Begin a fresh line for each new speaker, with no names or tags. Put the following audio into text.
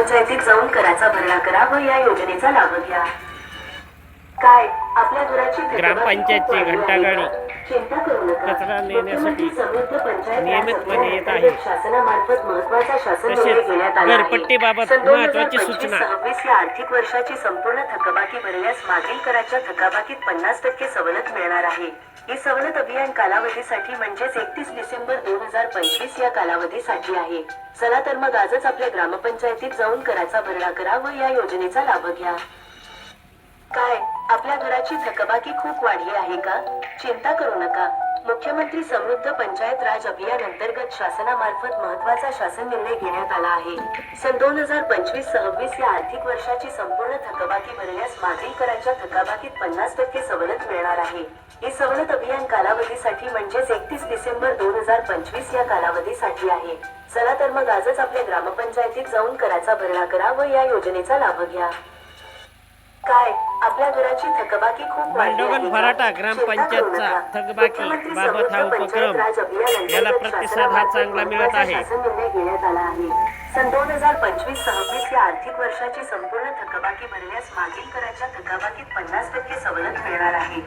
ग्रामपंचायतीत जाऊन कराचा भरणा करा व या योजनेचा लाभ घ्या काय आपल्या घराची
ग्रामपंचायतची घंटागाडी?
चिंता करू नका
नेण्यासाठी
समृद्ध पंचायत
नियमितपणे येत आहे.
शासनामार्फत महत्त्वाचा शासन
तसेच
निर्णय घेण्यात आला आहे.
घरपट्टीबाबत
सन
महत्त्वाची
2025
सूचना.
26 या आर्थिक वर्षाची संपूर्ण थकबाकी भरल्यास मागील कराच्या थकाबाकीत पन्नास टक्के सवलत मिळणार आहे ही सवलत अभियान कालावधीसाठी म्हणजेच एकतीस डिसेंबर दोन हजार पंचवीस या कालावधीसाठी आहे. चला तर मग आजच आपल्या ग्रामपंचायतीत जाऊन कराचा भरणा करा व या योजनेचा लाभ घ्या. काय? आपल्या घराची थकबाकी खूप वाढली आहे का? चिंता करू नका. मुख्यमंत्री समृद्ध पंचायत राज अभियान अंतर्गत शासनामार्फत महत्त्वाचा शासन निर्णय घेण्यात आला आहे. सन दोन हजार पंचवीस सव्वीस या आर्थिक वर्षाची संपूर्ण थकबाकी भरण्यास मागील कराच्या थकाबाकीत पन्नास टक्के सवलत मिळणार आहे. ही सवलत अभियान कालावधीसाठी म्हणजेच एकतीस डिसेंबर दोन हजार पंचवीस या कालावधीसाठी आहे. चला तर मग आजच आपल्या ग्रामपंचायतीत जाऊन कराचा भरणा करा व या योजनेचा लाभ घ्या. आपल्या घराची थकबाकी खूप?
फराटा ग्रामपंचायतचा. थकबाकी बाबत हा उपक्रम याला प्रतिसाद हा चांगला मिळत आहे.
शासन निर्णय घेण्यात आला आहे सन दोन हजार पंचवीस सव्वीस या आर्थिक वर्षाची संपूर्ण थकबाकी भरल्यास मागील कराच्या थकाबाकीत पन्नास टक्के सवलत मिळणार आहे